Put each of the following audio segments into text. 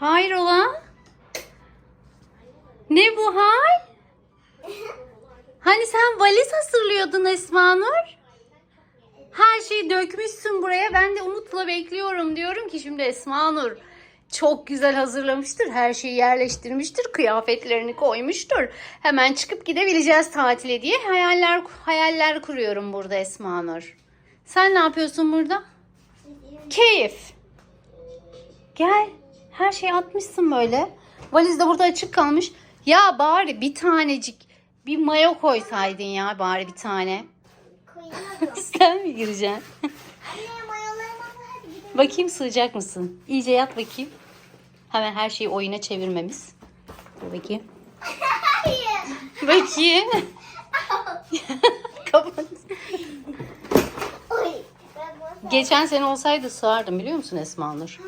Hayrola? Ne bu hal? Hani sen valiz hazırlıyordun Esma Nur? Her şeyi dökmüşsün buraya. Ben de umutla bekliyorum. Diyorum ki şimdi Esma Nur çok güzel hazırlamıştır. Her şeyi yerleştirmiştir. Kıyafetlerini koymuştur. Hemen çıkıp gidebileceğiz tatile diye hayaller hayaller kuruyorum burada Esma Nur. Sen ne yapıyorsun burada? Keyif. Gel. Her şeyi atmışsın böyle. Valiz de burada açık kalmış. Ya bari bir tanecik bir mayo koysaydın ya bari bir tane. Sen mi gireceksin? Anne mayolarıma hadi gidelim. bakayım sığacak mısın? İyice yat bakayım. Hemen her şeyi oyuna çevirmemiz. Dur bakayım. Bakayım. Kapat. Geçen sene olsaydı sığardım biliyor musun Esma Nur?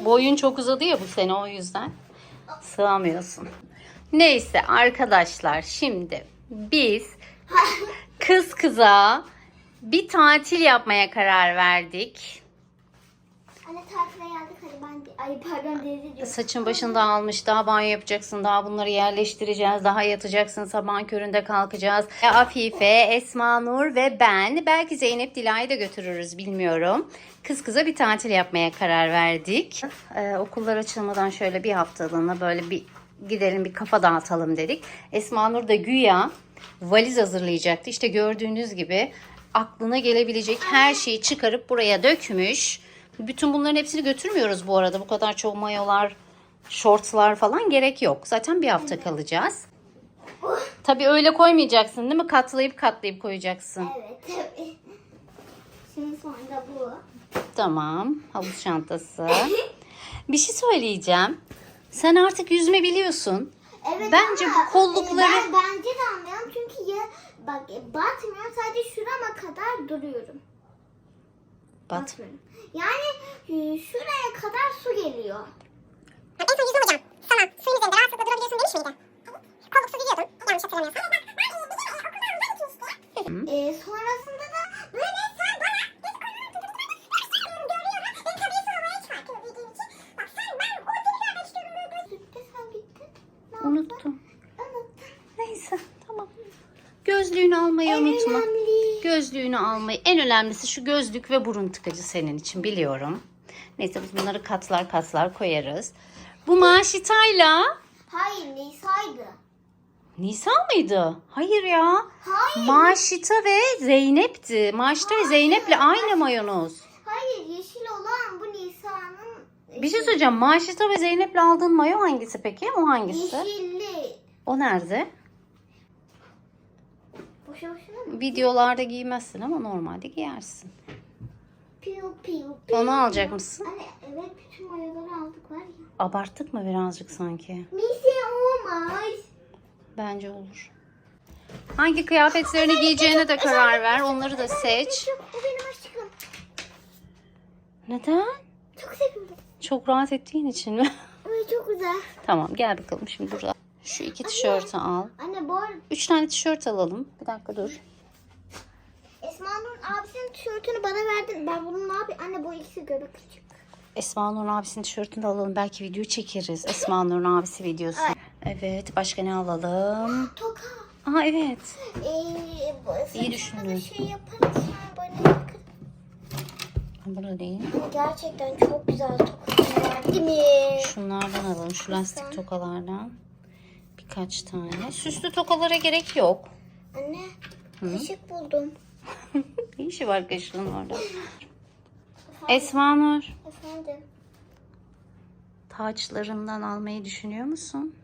Boyun çok uzadı ya bu sene o yüzden. Sığamıyorsun. Neyse arkadaşlar şimdi biz kız kıza bir tatil yapmaya karar verdik. Anne tatile geldik hadi ben Ay pardon teyze diyorum. Saçın başında almış daha banyo yapacaksın daha bunları yerleştireceğiz daha yatacaksın sabahın köründe kalkacağız. E, Afife, Esma Nur ve ben belki Zeynep Dila'yı da götürürüz bilmiyorum. Kız kıza bir tatil yapmaya karar verdik. Ee, okullar açılmadan şöyle bir haftalığına böyle bir gidelim bir kafa dağıtalım dedik. Esma Nur da güya valiz hazırlayacaktı. İşte gördüğünüz gibi aklına gelebilecek her şeyi çıkarıp buraya dökmüş. Bütün bunların hepsini götürmüyoruz bu arada. Bu kadar çok mayolar, şortlar falan gerek yok. Zaten bir hafta kalacağız. Tabii öyle koymayacaksın değil mi? Katlayıp katlayıp koyacaksın. Evet tabii. Şimdi sonra bu. Tamam. Havuz çantası. Bir şey söyleyeceğim. Sen artık yüzme biliyorsun. Evet Bence ama, bu kollukları- e, Ben, bence de anlıyorum çünkü ya bak e, batmıyor sadece şurama kadar duruyorum. Bat. Batmıyorum. Yani e, şuraya kadar su geliyor. En son yüzme hocam. Sana suyun üzerinde rahatlıkla durabiliyorsun demiş miydi? Kolluk su gidiyordun. Yanlış hatırlamıyorsam. E, sonrasında da Böyle sen bana biz konuları görüyorum. Beni tabii sormaya çıkartıyor bildiğim için. Bak sen ben o deliler de işte sütte sen gittin. Ne yaptın? Unuttum. Unuttum. Neyse tamam. Gözlüğünü almayı En unutma. Gözlüğünü almayı. En önemlisi şu gözlük ve burun tıkacı senin için biliyorum. Neyse biz bunları katlar katlar koyarız. Bu maaşitayla Hayır Nisa'ydı. Nisa mıydı? Hayır ya. Hayır. Maaşita ve Zeynep'ti. Maaşita ve Zeynep'le aynı mayonuz. Hayır yeşil olan bu Nisa'nın Bir şey söyleyeceğim. Maaşita ve Zeynep'le aldığın mayo hangisi peki? O hangisi? yeşilli. O nerede? Boşu boşuna mı? Videolarda giymezsin ama normalde giyersin. Piu piu piu. Onu alacak mısın? Anne evet bütün mayoları aldık var ya. Abarttık mı birazcık sanki? Mise olmaz. Bence olur. Hangi kıyafetlerini giyeceğine de karar ver. Onları da seç. Çok, bu benim aşkım. Neden? Çok seviyorum. Çok rahat ettiğin için mi? Çok güzel. tamam gel bakalım şimdi burada. Şu iki tişörtü al. Anne bu arada Üç tane tişört alalım. Bir dakika dur. Esma'nın abisinin tişörtünü bana verdin. Ben bunu ne yapayım? Anne bu ikisi göbek küçük. Esma Nur'un abisinin tişörtünü de alalım. Belki video çekeriz. Esma Nur'un abisi videosu. Evet. Başka ne alalım? Toka. Aa evet. Ee, bu da düşündün. şey yaparız. Yani böyle yakın. Burada değil. Gerçekten çok güzel tokalar değil mi? Şunlardan alalım. Şu lastik tokalardan. Birkaç tane. Süslü tokalara gerek yok. Anne kaşık buldum. ne işi var kaşığın orada? Esma Nur. Efendim. Taçlarından almayı düşünüyor musun?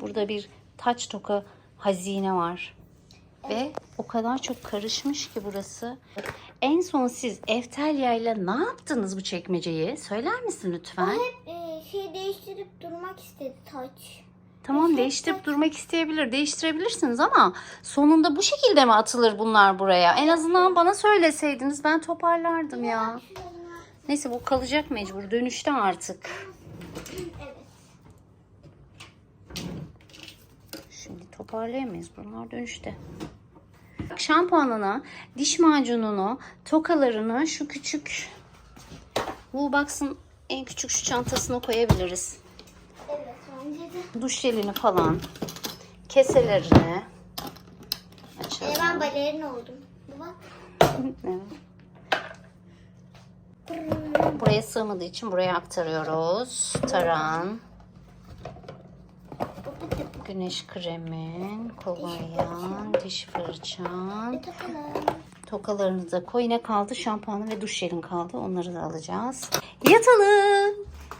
Burada bir taç toka hazine var. Ve o kadar çok karışmış ki burası. En son siz Eftelya ile ne yaptınız bu çekmeceyi? Söyler misin lütfen? Hep e, şey değiştirip durmak istedi taç. Tamam değiştirip durmak isteyebilir, değiştirebilirsiniz ama sonunda bu şekilde mi atılır bunlar buraya? En azından bana söyleseydiniz ben toparlardım ya. Neyse bu kalacak mecbur. Dönüşte artık. Şimdi toparlayamayız. Bunlar dönüşte. Şampuanını, diş macununu, tokalarını şu küçük Woolbox'ın En küçük şu çantasına koyabiliriz. Duş jelini falan. Keselerini. Ee, Açalım. ben balerin oldum. Bu Bak. Evet. Buraya sığmadığı için buraya aktarıyoruz. Taran, güneş kremin, kolonyan, diş fırçan, tokalarını da koy. Ne kaldı? Şampuanı ve duş jelin kaldı. Onları da alacağız. Yatalım.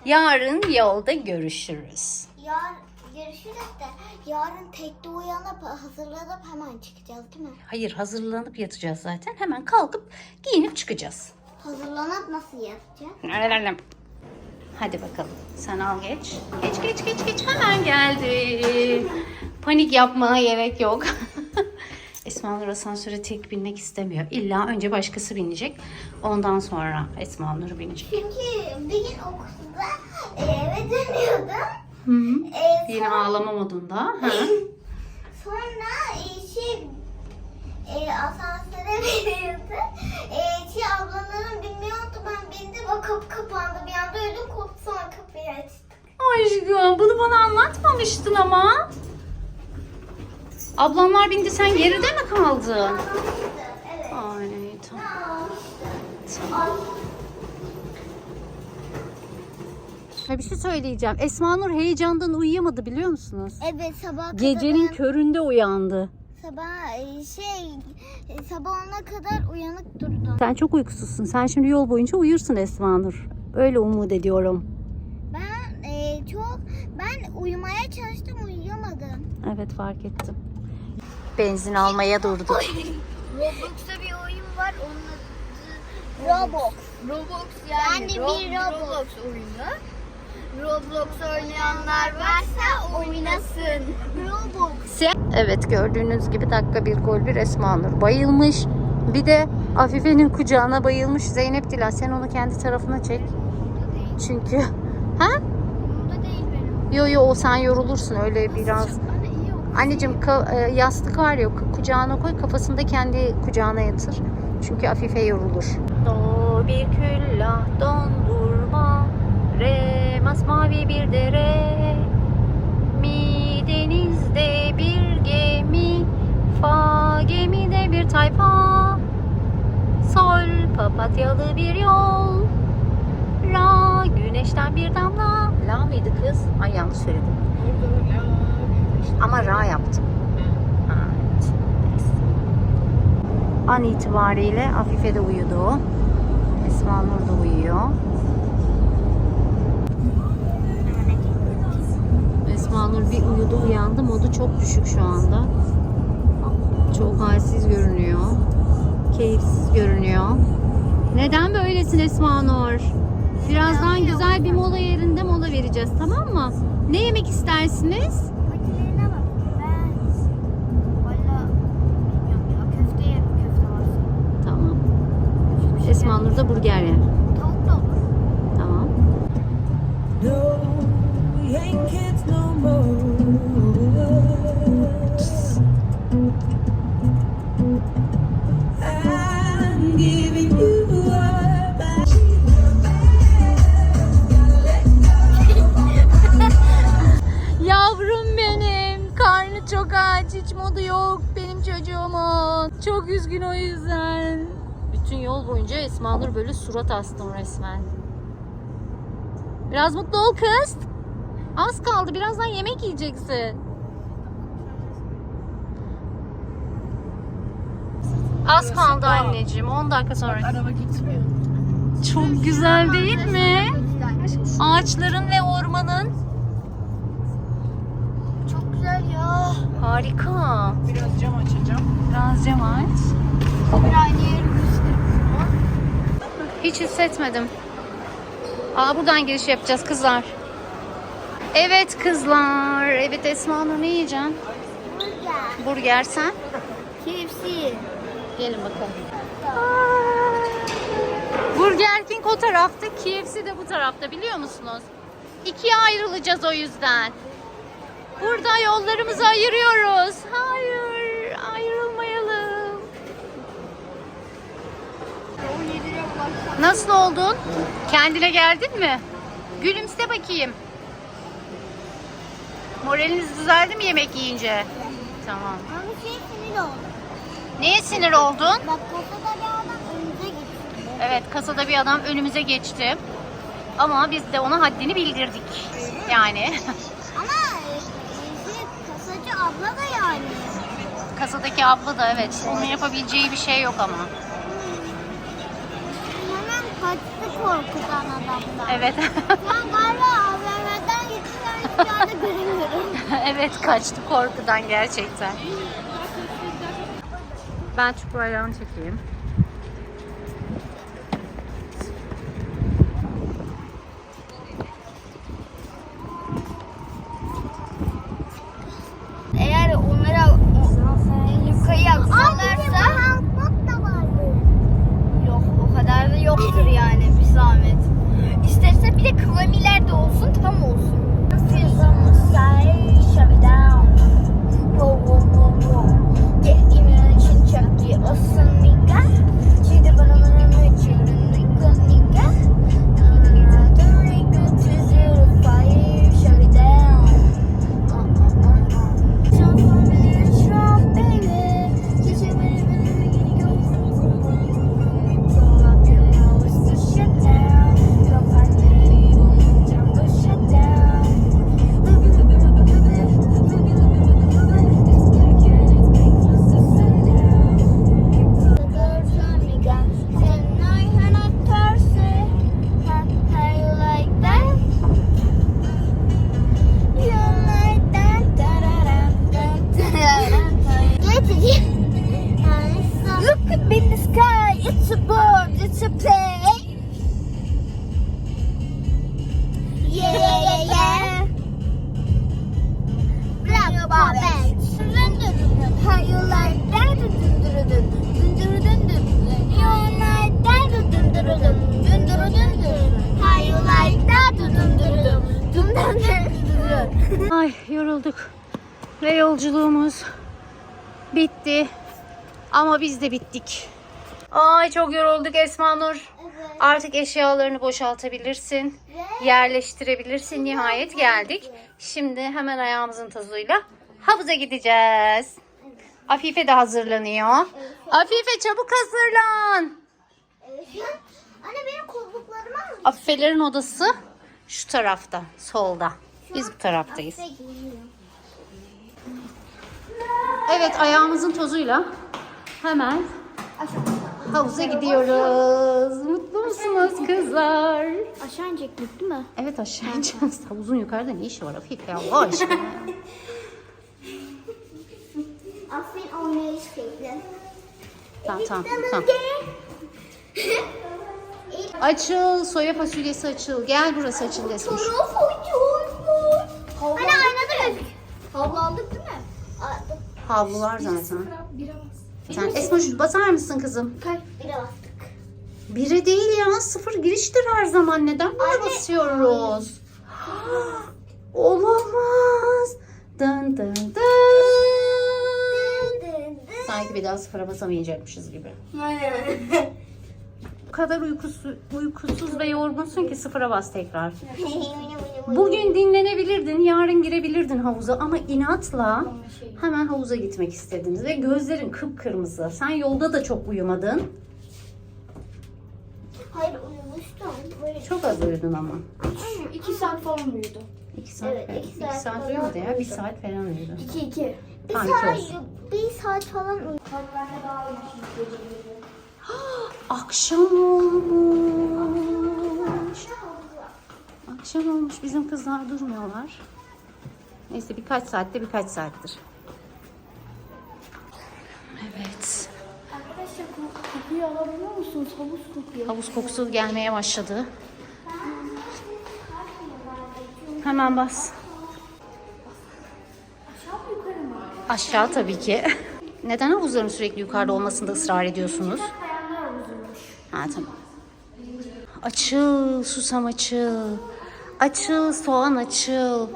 Yarın yolda görüşürüz. Yarın görüşürüz de yarın tekte uyanıp hazırlanıp hemen çıkacağız değil mi? Hayır hazırlanıp yatacağız zaten. Hemen kalkıp giyinip çıkacağız. Hazırlanıp nasıl yapacağız? Hadi bakalım. Sen al geç. Geç geç geç geç. Hemen geldi. Panik yapmana gerek yok. Esma Nur asansöre tek binmek istemiyor. İlla önce başkası binecek. Ondan sonra Esma Nur binecek. Çünkü bir gün okulda eve dönüyordum. Hı. E, Yine ağlama modunda. Ha. Sonra e, şey e, asansöre verildi. E, şey ablalarım bilmiyordu ben bindim o kapı kapandı bir anda ödüm koptu sonra kapıyı açtım. Aşkım bunu bana anlatmamıştın ama. Ablamlar bindi sen geride mi kaldın? Anlamıştı, Evet. Ay tamam. Anlamıştı. Ha, bir şey söyleyeceğim. Esma Nur heyecandan uyuyamadı biliyor musunuz? Evet sabah Gecenin kadar köründe uyandı. sabah e, şey e, sabah ona kadar uyanık durdum. Sen çok uykusuzsun. Sen şimdi yol boyunca uyursun Esma Nur. Öyle umut ediyorum. Ben e, çok ben uyumaya çalıştım uyuyamadım. Evet fark ettim. Benzin almaya durduk. Roblox'ta bir oyun var onun adı Roblox. Roblox yani Ben de bir Roblox. Roblox oyunu. Roblox oynayanlar varsa oynasın. Roblox. Evet gördüğünüz gibi dakika bir gol bir Esma Nur bayılmış. Bir de Afife'nin kucağına bayılmış Zeynep Dila. Sen onu kendi tarafına çek. Çünkü ha? Bunda değil benim. Yo yo o sen yorulursun öyle biraz. Oldu. Anneciğim ka- e, yastık var ya ku- kucağına koy kafasını da kendi kucağına yatır. Çünkü Afife yorulur. Do bir küllah dondurma Re masmavi bir dere Mi denizde bir gemi Fa gemide bir tayfa Sol papatyalı bir yol La güneşten bir damla La mıydı kız? Ay yanlış söyledim. Ama ra yaptım. Evet. An itibariyle Afife de uyudu. Esma Nur da uyuyor. Esma Nur bir uyudu uyandı. Modu çok düşük şu anda. Çok halsiz görünüyor. Keyifsiz görünüyor. Neden böylesin Esma Nur? Birazdan güzel bir mola yerinde mola vereceğiz tamam mı? Ne yemek istersiniz? Tamam. Şey Esma Nur da burger yer. Tavuk da olur. Tamam. No, Yavrum benim. Karnı çok aç. Hiç modu yok benim çocuğumun. Çok üzgün o yüzden. Bütün yol boyunca Esma Nur böyle surat astım resmen. Biraz mutlu ol kız. Az kaldı. Birazdan yemek yiyeceksin. Az kaldı anneciğim. 10 dakika sonra. Araba gitmiyor. Çok güzel değil mi? Ağaçların ve ormanın. Çok güzel ya. Harika. Biraz cam açacağım. Biraz cam aç. Hiç hissetmedim. Aa buradan giriş yapacağız kızlar. Evet kızlar. Evet Esma Nur ne yiyeceksin? Burger. Burger sen? KFC. Gelin bakalım. Burger King o tarafta, KFC de bu tarafta biliyor musunuz? İkiye ayrılacağız o yüzden. Burada yollarımızı ayırıyoruz. Hayır, ayrılmayalım. Nasıl oldun? Kendine geldin mi? Gülümse bakayım. Moraliniz düzeldi mi yemek yiyince? Tamam. Ama şey sinir oldu. Neye sinir oldun? Bak kasada bir adam önümüze gitti. Evet kasada bir adam önümüze geçti. Ama biz de ona haddini bildirdik. Yani Ama e, şey, kasacı abla da yani. kasadaki abla da evet onun yapabileceği bir şey yok ama. Hemen kaçtı korkudan adamdan. Evet. Ben galiba evet kaçtı korkudan gerçekten. Ben Türk bayrağını çekeyim. Bitti. Ama biz de bittik. Ay çok yorulduk Esma Nur. Artık eşyalarını boşaltabilirsin. Yerleştirebilirsin. Nihayet geldik. Şimdi hemen ayağımızın tozuyla havuza gideceğiz. Afife de hazırlanıyor. Afife çabuk hazırlan. Anne benim kolluklarımı al. Afifelerin odası şu tarafta, solda. Biz bu taraftayız. Evet ayağımızın tozuyla hemen havuza gidiyoruz. Mutlu musunuz kızlar? Aşağı inecektik değil mi? Evet aşağı ineceğiz. Havuzun yukarıda ne işi var Afife Allah aşkına. Aferin oynayış şekli. tamam tamam tamam. Açıl soya fasulyesi açıl. Gel burası açıl Esmuş. Hani aynada gözük. Havlu aldık değil mi? Havlular zaten. Sen Esmuş basar mısın kızım? Kaç? Bire bastık. Bire değil ya sıfır giriştir her zaman. Neden buna Anne, basıyoruz? Olamaz. Dın dın dın. Sanki bir daha sıfıra basamayacakmışız gibi. O kadar uykusu, uykusuz ve yorgunsun ki sıfıra bas tekrar. Bugün dinlenebilirdin, yarın girebilirdin havuza ama inatla hemen havuza gitmek istediniz ve gözlerin kıpkırmızı. Sen yolda da çok uyumadın. Hayır uyumuştum. Böyle. Çok az uyudun ama. İki saat falan uyudu. İki saat, Evet, iki iki saat saat, falan uyumadı ya. Bir saat falan uyudu. İki iki. Bir saat, olsun. bir saat falan uyudum. Akşam olmuş. Akşam olmuş. Bizim kızlar durmuyorlar. Neyse birkaç saatte birkaç saattir. Evet. Arkadaşlar kokuyu alabiliyor musunuz? Havuz kokuyor. Havuz kokusu gelmeye başladı. Hemen bas. Aşağı tabii ki. Neden havuzların sürekli yukarıda olmasında ısrar ediyorsunuz? Ha tamam. Açıl susam açıl. Açıl soğan açıl.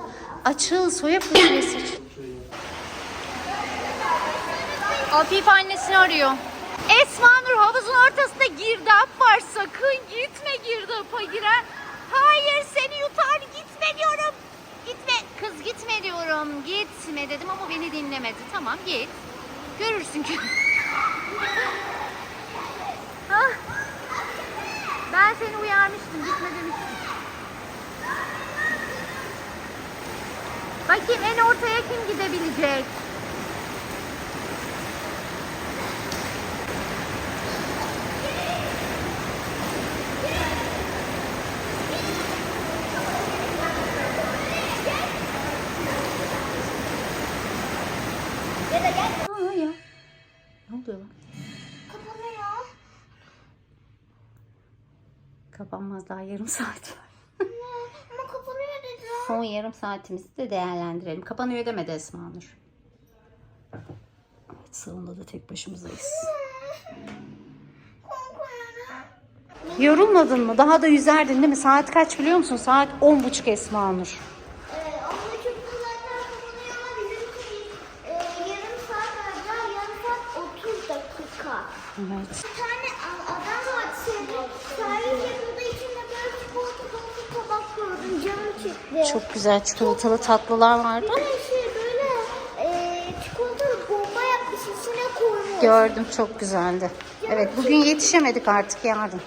Açıl soya fasulyesi. açıl. Afif annesini arıyor. Esma Nur havuzun ortasında daha yarım saat var. Ama kapanıyor dediler. Son yarım saatimizi de değerlendirelim. Kapanıyor demedi Esma Nur. Evet salonda da tek başımızdayız. Yorulmadın mı? Daha da yüzerdin değil mi? Saat kaç biliyor musun? Saat on buçuk Esma Nur. Ee, ama çünkü zaten kapanıyor ama bizim e, yarım saat var. Yarım saat 30 dakika. Evet. Bir tane a- adam var şeyde. Sahil yapıldığı içinde böyle çikolata dolu tabak gördüm. Canım çekti. Çok güzel çikolatalı tatlılar vardı. Bir de şey böyle e, çikolatalı bomba yapmış içine koymuş. Gördüm çok güzeldi. Evet bugün yetişemedik artık yarın.